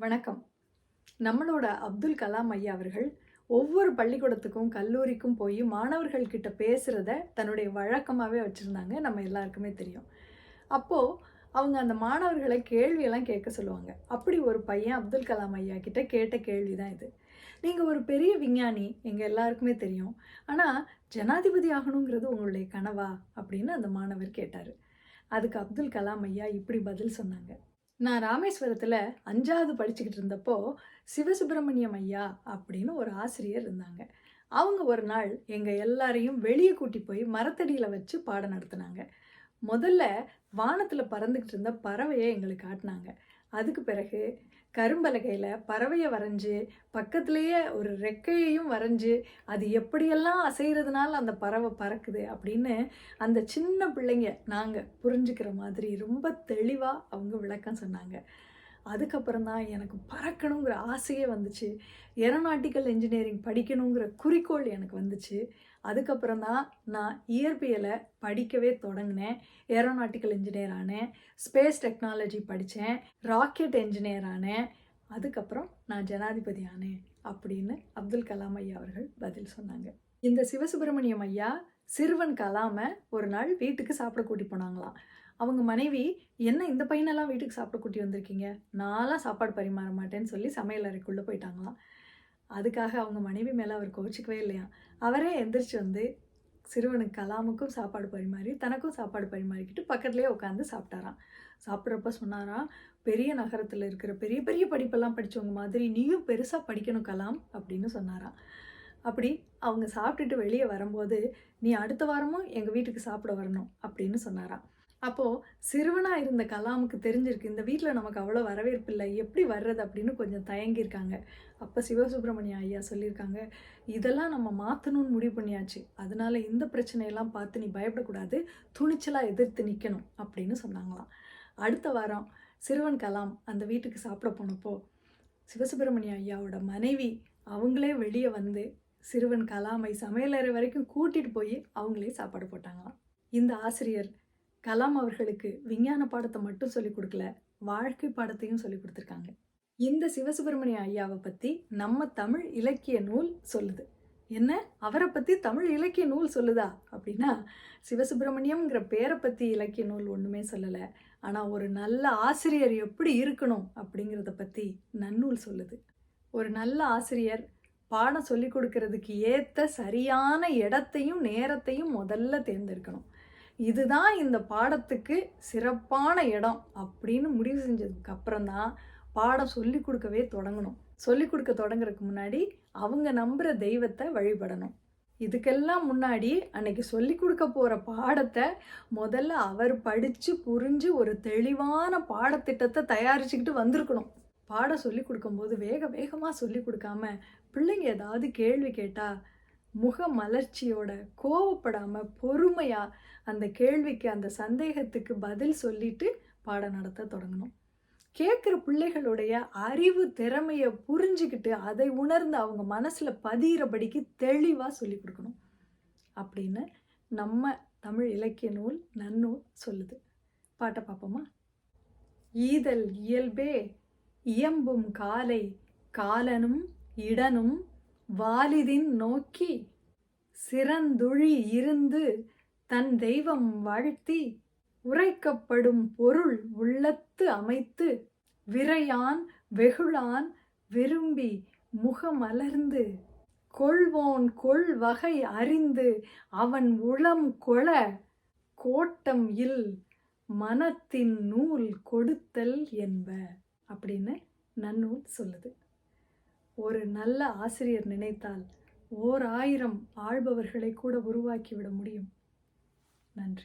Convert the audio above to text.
வணக்கம். நம்மளோட அப்துல் கலாம் ஐயா அவர்கள் ஒவ்வொரு பள்ளிக்கூடத்துக்கும் கல்லூரிக்கும் போய் மாணவர்கள் கிட்ட பேசுகிறத தன்னுடைய வழக்கமாகவே வச்சுருந்தாங்க. நம்ம எல்லாருக்குமே தெரியும். அப்போது அவங்க அந்த மாணவர்களை கேள்வியெல்லாம் கேட்க சொல்லுவாங்க. அப்படி ஒரு பையன் அப்துல் கலாம் ஐயா கிட்ட கேட்ட கேள்வி தான் இது. நீங்கள் ஒரு பெரிய விஞ்ஞானி எங்கள் எல்லாருக்குமே தெரியும். ஆனால் ஜனாதிபதி ஆகணுங்கிறது உங்களுடைய கனவா? அப்படின்னு அந்த மாணவர் கேட்டார். அதுக்கு அப்துல் கலாம் ஐயா இப்படி பதில் சொன்னாங்க. நான் ராமேஸ்வரத்தில் அஞ்சாவது படிச்சுக்கிட்டு இருந்தப்போ சிவசுப்பிரமணியம் ஐயா அப்படின்னு ஒரு ஆசிரியர் இருந்தாங்க. அவங்க ஒரு நாள் எங்கள் எல்லாரையும் வெளியே கூட்டி போய் மரத்தடியில் வச்சு பாடம் நடத்துனாங்க. முதல்ல வானத்தில் பறந்துக்கிட்டு இருந்த பறவையை எங்களுக்கு காட்டினாங்க. அதுக்கு பிறகு கரும்பலகையில் பறவையை வரைஞ்சி பக்கத்துலேயே ஒரு ரெக்கையையும் வரைஞ்சி அது எப்படியெல்லாம் அசைகிறதுனால அந்த பறவை பறக்குது அப்படின்னு அந்த சின்ன பிள்ளைங்க நாங்கள் புரிஞ்சுக்கிற மாதிரி ரொம்ப தெளிவாக அவங்க விளக்கம் சொன்னாங்க. அதுக்கப்புறம் தான் எனக்கு பறக்கணுங்கிற ஆசையே வந்துச்சு. ஏரோநாட்டிக்கல் இன்ஜினியரிங் படிக்கணுங்கிற குறிக்கோள் எனக்கு வந்துச்சு. அதுக்கப்புறம் தான் நான் இயற்பியலை படிக்கவே தொடங்கினேன். ஏரோநாட்டிக்கல் இன்ஜினியர் ஆனேன். ஸ்பேஸ் டெக்னாலஜி படித்தேன். ராக்கெட் என்ஜினியர் ஆனேன். அதுக்கப்புறம் நான் ஜனாதிபதி ஆனேன் அப்படின்னு அப்துல் கலாம் ஐயா அவர்கள் பதில் சொன்னாங்க. இந்த சிவசுப்பிரமணியம் ஐயா சிறுவன் கலாமை ஒரு நாள் வீட்டுக்கு சாப்பிட கூட்டி போனாங்களாம். அவங்க மனைவி என்ன இந்த பையனெல்லாம் வீட்டுக்கு சாப்பிட கூட்டி வந்திருக்கீங்க? நான்லாம் சாப்பாடு பரிமாற மாட்டேன்னு சொல்லி சமையல் அறைக்குள்ளே போயிட்டாங்களாம். அதுக்காக அவங்க மனைவி மேலே அவர் கோச்சிக்கவே இல்லையா? அவரே எந்திரிச்சு வந்து சிறுவனுக்கு கலாமுக்கும் சாப்பாடு பரிமாறி தனக்கும் சாப்பாடு பரிமாறிக்கிட்டு பக்கத்துலேயே உட்காந்து சாப்பிட்டாராம். சாப்பிட்றப்ப சொன்னாராம் பெரிய நகரத்தில் இருக்கிற பெரிய பெரிய படிப்பெல்லாம் படித்தவங்க மாதிரி நீயும் பெருசாக படிக்கணும் கலாம் அப்படின்னு சொன்னாராம். அப்படி அவங்க சாப்பிட்டுட்டு வெளியே வரும்போது நீ அடுத்த வாரமும் எங்கள் வீட்டுக்கு சாப்பிட வரணும் அப்படின்னு சொன்னாராம். அப்போது சிறுவனாக இருந்த கலாமுக்கு தெரிஞ்சிருக்கு இந்த வீட்டில் நமக்கு அவ்வளோ வரவேற்பு இல்லை எப்படி வர்றது அப்படின்னு கொஞ்சம் தயங்கியிருக்காங்க. அப்போ சிவசுப்பிரமணிய ஐயா சொல்லியிருக்காங்க இதெல்லாம் நம்ம மாற்றணும்னு முடிவு பண்ணியாச்சு. அதனால இந்த பிரச்சனையெல்லாம் பார்த்து நீ பயப்படக்கூடாது. துணிச்சலாக எதிர்த்து நிற்கணும் அப்படின்னு சொன்னாங்களாம். அடுத்த வாரம் சிறுவன் கலாம் அந்த வீட்டுக்கு சாப்பிட போனப்போ சிவசுப்பிரமணிய ஐயாவோட மனைவி அவங்களே வெளியே வந்து சிறுவன் கலாமை சமையலறை வரைக்கும் கூட்டிகிட்டு போய் அவங்களே சாப்பாடு போட்டாங்களாம். இந்த ஆசிரியர் கலாம் அவர்களுக்கு விஞ்ஞான பாடத்தை மட்டும் சொல்லிக் கொடுக்கல வாழ்க்கை பாடத்தையும் சொல்லிக் கொடுத்துருக்காங்க. இந்த சிவசுப்பிரமணிய ஐயாவை பற்றி நம்ம தமிழ் இலக்கிய நூல் சொல்லுது. என்ன? அவரை பற்றி தமிழ் இலக்கிய நூல் சொல்லுதா? அப்படின்னா சிவசுப்பிரமணியம்ங்கிற பேரை பற்றி இலக்கிய நூல் ஒன்றுமே சொல்லலை. ஆனால் ஒரு நல்ல ஆசிரியர் எப்படி இருக்கணும் அப்படிங்கிறத பற்றி நன்னூல் சொல்லுது. ஒரு நல்ல ஆசிரியர் பாடம் சொல்லி கொடுக்கறதுக்கு ஏற்ற சரியான இடத்தையும் நேரத்தையும் முதல்ல தேர்ந்தெடுக்கணும். இதுதான் இந்த பாடத்துக்கு சிறப்பான இடம் அப்படின்னு முடிவு செஞ்சதுக்கு அப்புறம் தான் பாடம் சொல்லி கொடுக்கவே தொடங்கணும். சொல்லி கொடுக்க தொடங்குறதுக்கு முன்னாடி அவங்க நம்புகிற தெய்வத்தை வழிபடணும். இதுக்கெல்லாம் முன்னாடி அன்னைக்கு சொல்லி கொடுக்க போகிற பாடத்தை முதல்ல அவர் படித்து புரிஞ்சு ஒரு தெளிவான பாடத்திட்டத்தை தயாரிச்சுக்கிட்டு வந்திருக்கணும். பாடம் சொல்லி கொடுக்கும்போது வேக வேகமாக சொல்லி கொடுக்காம பிள்ளைங்க ஏதாவது கேள்வி கேட்டால் முக மலர்ச்சியோட கோவப்படாமல் பொறுமையாக அந்த கேள்விக்கு அந்த சந்தேகத்துக்கு பதில் சொல்லிட்டு பாடம் நடத்த தொடங்கணும். கேட்குற பிள்ளைகளுடைய அறிவு திறமையை புரிஞ்சுக்கிட்டு அதை உணர்ந்து அவங்க மனசில் பதிகிறபடிக்கு தெளிவாக சொல்லி கொடுக்கணும். அப்படின்னு நம்ம தமிழ் இலக்கிய நூல் நன்னூல் சொல்லுது. பாட்டை பார்ப்போமா ஈதல் இயல்பே இயம்பும் காலை காலனும் இடனும் வாலிதின் நோக்கி சிறந்துழி இருந்து தன் தெய்வம் வாழ்த்தி உரைக்கப்படும் பொருள் உள்ளத்து அமைத்து விரையான் வெகுளான் விரும்பி முகமலர்ந்து கொள்வோன் கொள் வகை அறிந்து அவன் உளம் கொள கோட்டம் இல் மனத்தின் நூல் கொடுத்தல் என்ப அப்படின்னு நன்னூல் சொல்லுது. ஒரு நல்ல ஆசிரியர் நினைத்தால் ஓர் ஆயிரம் ஆள்பவர்களை கூட உருவாக்கிவிட முடியும். நன்றி.